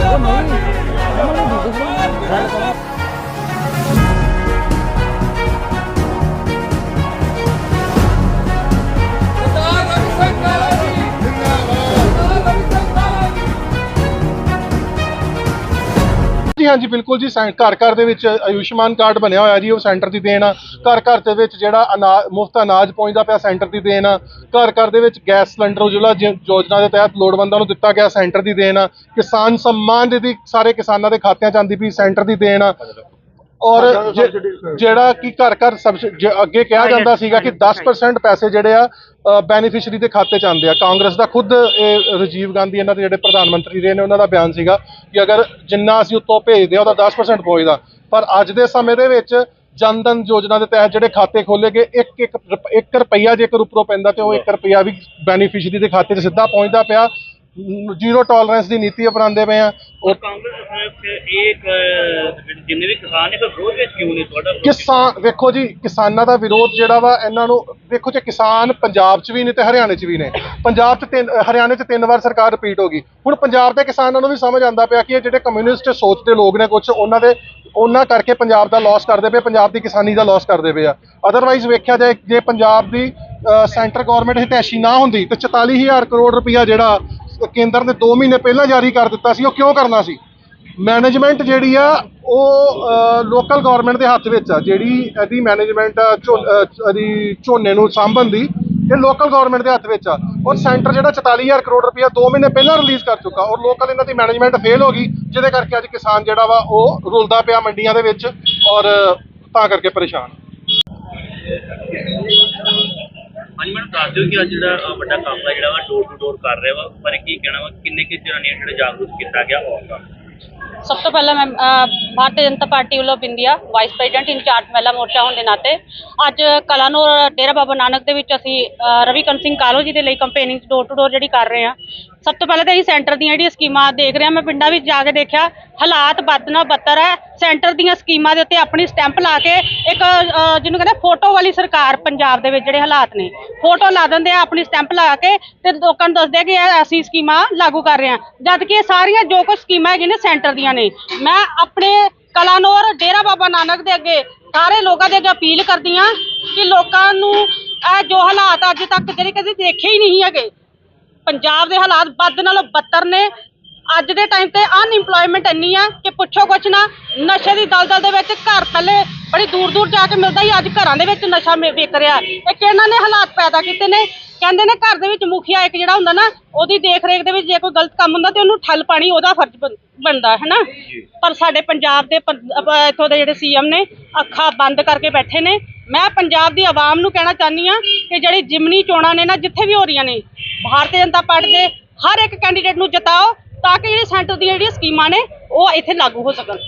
Kamu, kamu lebih. ਹਾਂਜੀ, ਬਿਲਕੁਲ ਜੀ ਘਰ ਘਰ ਦੇ ਵਿੱਚ ਆਯੁਸ਼ਮਾਨ ਕਾਰਡ ਬਣਿਆ ਹੋਇਆ ਜੀ, ਉਹ ਸੈਂਟਰ ਦੀ ਦੇਣ। ਆ ਘਰ ਘਰ ਦੇ ਵਿੱਚ ਜਿਹੜਾ ਅਨਾਜ ਮੁਫਤ ਅਨਾਜ ਪਹੁੰਚਦਾ ਪਿਆ ਸੈਂਟਰ ਦੀ ਦੇਣ। ਆ ਘਰ ਘਰ ਦੇ ਵਿੱਚ ਗੈਸ ਸਿਲੰਡਰ ਜਿਹੜਾ ਯੋਜਨਾ ਦੇ ਤਹਿਤ ਲੋੜਵੰਦਾਂ ਨੂੰ ਦਿੱਤਾ ਗਿਆ ਸੈਂਟਰ ਦੀ ਦੇਣ। ਆ ਕਿਸਾਨ ਸਨਮਾਨ ਨਿਧੀ ਸਾਰੇ ਕਿਸਾਨਾਂ ਦੇ ਖਾਤਿਆਂ 'ਚ ਆਂਦੀ ਵੀ ਸੈਂਟਰ ਦੀ ਦੇਣ। ਆ ਔਰ ਜਿਹੜਾ ਕਿ ਘਰ ਘਰ ਸਬਸਿ- ਜ- ਅੱਗੇ ਕਿਹਾ ਜਾਂਦਾ ਸੀਗਾ ਕਿ 10% ਪੈਸੇ ਜਿਹੜੇ ਆ ਬੈਨੀਫੀਸ਼ਰੀ ਦੇ ਖਾਤੇ 'ਚ ਆਉਂਦੇ ਆ। ਕਾਂਗਰਸ ਦਾ ਖੁਦ ਇਹ ਰਾਜੀਵ ਗਾਂਧੀ ਇਹਨਾਂ ਦੇ ਜਿਹੜੇ ਪ੍ਰਧਾਨ ਮੰਤਰੀ ਰਹੇ ਨੇ ਉਹਨਾਂ ਦਾ ਬਿਆਨ ਸੀਗਾ ਕਿ ਅਗਰ ਜਿੰਨਾ ਅਸੀਂ ਉੱਤੋਂ ਭੇਜਦੇ ਆ ਉਹਦਾ 10% ਪਹੁੰਚਦਾ ਪਰ ਅੱਜ ਦੇ ਸਮੇਂ ਦੇ ਵਿੱਚ ਜਨਧਨ ਯੋਜਨਾ ਦੇ ਤਹਿਤ ਜਿਹੜੇ ਖਾਤੇ ਖੋਲੇ ਗਏ 1 1 1 ਰੁਪਈਆ ਜੇਕਰ ਉੱਪਰੋਂ ਪੈਂਦਾ ਤੇ ਉਹ 1 ਰੁਪਈਆ ਵੀ ਬੈਨੀਫੀਸ਼ਰੀ ਦੇ ਖਾਤੇ 'ਚ ਸਿੱਧਾ ਪਹੁੰਚਦਾ ਪਿਆ। ਜ਼ੀਰੋ ਟੋਲਰੈਂਸ ਦੀ ਨੀਤੀ ਅਪਣਾਉਂਦੇ ਪਏ ਆ। ਔਰ ਕਾਂਗਰਸ ਇਹ ਜਿੰਨੇ ਵੀ ਕਿਸਾਨ ਨੇ ਫਿਰ ਵਿਰੋਧ ਵਿੱਚ ਕਿਉਂ ਨਹੀਂ ਤੁਹਾਡਾ ਕਿਸਾਨ ਵੇਖੋ ਜੀ ਕਿਸਾਨਾਂ ਦਾ ਵਿਰੋਧ ਜਿਹੜਾ ਵਾ ਇਹਨਾਂ ਨੂੰ ਵੇਖੋ ਜੇ ਕਿਸਾਨ ਪੰਜਾਬ 'ਚ ਵੀ ਨੇ ਤੇ ਹਰਿਆਣੇ 'ਚ ਵੀ ਨੇ। ਪੰਜਾਬ 'ਚ ਤਿੰਨ ਹਰਿਆਣੇ 'ਚ ਤਿੰਨ ਵਾਰ ਸਰਕਾਰ ਰਿਪੀਟ ਹੋ ਗਈ। ਹੁਣ ਪੰਜਾਬ ਦੇ ਕਿਸਾਨਾਂ ਨੂੰ ਵੀ ਸਮਝ ਆਉਂਦਾ ਪਿਆ ਕਿ ਇਹ ਜਿਹੜੇ ਕਮਿਊਨਿਸਟ ਸੋਚ ਦੇ ਲੋਕ ਨੇ ਕੁਝ ਉਹਨਾਂ ਦੇ ਉਹਨਾਂ ਕਰਕੇ ਪੰਜਾਬ ਦਾ ਲਾਸ ਕਰਦੇ ਪਏ ਪੰਜਾਬ ਦੀ ਕਿਸਾਨੀ ਦਾ ਲਾਸ ਕਰਦੇ ਪਏ ਆ। ਅਦਰਵਾਈਜ਼ ਵੇਖਿਆ ਜਾਏ ਜੇ ਪੰਜਾਬ ਦੀ ਸੈਂਟਰ ਗਵਰਨਮੈਂਟ ਹਿਤੈਸ਼ੀ ਨਾ ਹੁੰਦੀ ਤੇ 44000 ਕਰੋੜ ਰੁਪਇਆ ਜਿਹੜਾ ਕੇਂਦਰ ਨੇ 2 ਮਹੀਨੇ ਪਹਿਲਾਂ ਜਾਰੀ ਕਰ ਦਿੱਤਾ ਸੀ, ਉਹ ਕਿਉਂ ਕਰਨਾ ਸੀ? ਮੈਨੇਜਮੈਂਟ ਜਿਹੜੀ ਆ, ਉਹ ਲੋਕਲ ਗਵਰਨਮੈਂਟ ਦੇ ਹੱਥ ਵਿੱਚ ਆ, ਜਿਹੜੀ ਇਹਦੀ ਮੈਨੇਜਮੈਂਟ ਆ ਝੋ- ਇਹਦੀ ਝੋਨੇ ਨੂੰ ਸਾਂਭਣ ਦੀ, ਇਹ ਲੋਕਲ ਗਵਰਨਮੈਂਟ ਦੇ ਹੱਥ ਵਿੱਚ ਆ। ਔਰ ਸੈਂਟਰ ਜਿਹੜਾ 44000 ਕਰੋੜ ਰੁਪਇਆ 2 ਮਹੀਨੇ ਪਹਿਲਾਂ ਰਿਲੀਜ਼ ਕਰ ਚੁੱਕਾ, ਔਰ ਲੋਕਲ ਇਹਨਾਂ ਦੀ ਮੈਨੇਜਮੈਂਟ ਫੇਲ ਹੋ ਗਈ, ਜਿਹਦੇ ਕਰਕੇ ਅੱਜ ਕਿਸਾਨ ਜਿਹੜਾ ਵਾ, ਉਹ ਰੁਲਦਾ ਪਿਆ ਮੰਡੀਆਂ ਦੇ ਵਿੱਚ, ਔਰ, ਤਾਂ ਕਰਕੇ ਪਰੇਸ਼ਾਨ। ਦੱਸ ਦਿਓ ਕਿ ਅੱਜ ਜਿਹੜਾ ਵੱਡਾ ਕੰਮ ਹੈ ਜਿਹੜਾ ਵਾ ਡੋਰ ਟੂ ਡੋਰ ਕਰ ਰਿਹਾ ਵਾ। ਪਰ ਕੀ ਕਹਿਣਾ ਵਾ? ਕਿੰਨੇ ਕਿ ਜਨਾਨੀਆਂ ਜਿਹੜਾ ਜਾਗਰੂਕ ਕੀਤਾ ਗਿਆ ਹੋਊਗਾ ਸਭ ਤੋਂ ਪਹਿਲਾਂ ਮੈਂ ਅ, ਭਾਰਤੀ ਜਨਤਾ ਪਾਰਟੀ ਵੱਲੋਂ ਬਿੰਦੀਆ ਵਾਈਸ ਪ੍ਰੈਜ਼ੀਡੈਂਟ ਇੰਚਾਰਜ ਮਹਿਲਾ ਮੋਰਚਾ ਹੋਣ ਦੇ ਨਾਤੇ ਅੱਜ ਕਲਾਨੌਰ ਡੇਰਾ ਬਾਬਾ ਨਾਨਕ ਦੇ ਵਿੱਚ ਅਸੀਂ ਅ, ਰਵੀਕਰਨ ਸਿੰਘ ਕਾਲੋ ਜੀ ਦੇ ਲਈ ਕੰਪੇਨਿੰਗ ਡੋਰ ਟੂ ਡੋਰ ਜਿਹੜੀ ਕਰ ਰਹੇ ਹਾਂ। ਸਭ ਤੋਂ ਪਹਿਲਾਂ ਤਾਂ ਅਸੀਂ ਸੈਂਟਰ ਦੀਆਂ ਜਿਹੜੀਆਂ ਸਕੀਮਾਂ ਦੇਖ ਰਹੇ ਹਾਂ ਮੈਂ, ਪਿੰਡਾਂ ਵਿੱਚ ਜਾ ਕੇ ਦੇਖਿਆ, ਹਾਲਾਤ ਬਦ ਨਾਲ ਬੱਤਰ ਹੈ। ਸੈਂਟਰ ਦੀਆਂ ਸਕੀਮਾਂ ਦੇ ਉੱਤੇ ਆਪਣੀ ਸਟੈਂਪ ਲਾ ਕੇ ਇੱਕ ਜਿਹਨੂੰ ਕਹਿੰਦੇ ਫੋਟੋ ਵਾਲੀ ਸਰਕਾਰ ਪੰਜਾਬ ਦੇ ਵਿੱਚ ਜਿਹੜੇ ਹਾਲਾਤ ਨੇ ਫੋਟੋ ਲਾ ਦਿੰਦੇ ਆ, ਆਪਣੀ ਸਟੈਂਪ ਲਾ ਕੇ ਤੇ ਲੋਕਾਂ ਨੂੰ ਦੱਸਦੇ ਕਿ ਇਹ ਅਸੀਂ ਸਕੀਮਾਂ ਲਾਗੂ ਕਰ ਰਹੇ ਹਾਂ। ਜਦ ਕਿ ਇਹ ਸਾਰੀਆਂ ਜੋ ਕੁਝ ਸਕੀਮਾਂ ਹੈਗੀਆਂ ਨੇ ਸੈਂਟਰ ਦੀਆਂ ਨੇ, ਮੈਂ ਆਪਣੇ ਕਲਾਨੌਰ, ਡੇਰਾ ਬਾਬਾ ਨਾਨਕ ਦੇ ਅੱਗੇ ਸਾਰੇ ਲੋਕਾਂ ਦੇ ਅੱਗੇ ਅਪੀਲ ਕਰਦੀ ਹਾਂ ਕਿ ਲੋਕਾਂ ਨੂੰ ਇਹ ਜੋ ਹਾਲਾਤ ਅੱਜ ਤੱਕ ਜਿਹੜੇ ਕਦੇ ਦੇਖੇ ਹੀ ਨਹੀਂ ਹੈਗੇ ਪੰਜਾਬ ਦੇ ਹਾਲਾਤ ਵੱਧ ਨਾਲੋਂ ਬੱਤਰ ਨੇ। ਅੱਜ ਦੇ ਟਾਈਮ ਤੇ ਅਨਇੰਪਲੋਇਮੈਂਟ ਇੰਨੀ ਆ ਕਿ ਪੁੱਛੋ ਕੁਛ ਨਾ, ਨਸ਼ੇ ਦੀ ਦਲਦਲ ਦੇ ਵਿੱਚ ਘਰ ਪਹਿਲੇ ਬੜੀ ਦੂਰ ਦੂਰ ਜਾ ਕੇ ਮਿਲਦਾ ਹੀ ਅੱਜ ਘਰਾਂ ਦੇ ਵਿੱਚ ਨਸ਼ਾ ਮਿ- ਵਿਕ ਰਿਹਾ। ਇਹ ਕਿਹਨਾਂ ਨੇ ਹਾਲਾਤ ਪੈਦਾ ਕੀਤੇ ਨੇ। ਕਹਿੰਦੇ ਨੇ ਘਰ ਦੇ ਵਿੱਚ ਮੁਖੀਆ ਇੱਕ ਜਿਹੜਾ ਹੁੰਦਾ ਨਾ, ਉਹਦੀ ਦੇਖ ਰੇਖ ਦੇ ਵਿੱਚ ਜੇ ਕੋਈ ਗਲਤ ਕੰਮ ਹੁੰਦਾ ਤੇ ਉਹਨੂੰ ਠੱਲ ਪਾਣੀ, ਉਹਦਾ ਫਰਜ਼ ਬਣ- ਬਣਦਾ ਹੈ ਨਾ ਪਰ ਸਾਡੇ ਪੰਜਾਬ ਦੇ ਪੰ- ਇੱਥੋਂ ਦੇ ਜਿਹੜੇ ਸੀਐਮ ਨੇ, ਅੱਖਾਂ ਬੰਦ ਕਰਕੇ ਬੈਠੇ ਨੇ। ਮੈਂ ਪੰਜਾਬ ਦੀ ਆਵਾਮ ਨੂੰ ਕਹਿਣਾ ਚਾਹੁੰਦੀ ਆ ਕਿ ਜਿਹੜੀ ਜਿਮਨੀ ਚੋਣਾਂ ਨੇ ਨਾ, ਜਿੱਥੇ ਵੀ ਹੋ ਰਹੀਆਂ ਨੇ ਭਾਰਤੀ ਜਨਤਾ ਪਾਰਟੀ ਦੇ ਹਰ ਇੱਕ ਕੈਂਡੀਡੇਟ ਨੂੰ ਜਿਤਾਓ ਤਾਂ ਕਿ ਜਿਹੜੀ ਸੈਂਟਰ ਦੀਆਂ ਜਿਹੜੀਆਂ ਸਕੀਮਾਂ ਨੇ ਉਹ ਇੱਥੇ ਲਾਗੂ ਹੋ ਸਕਣ।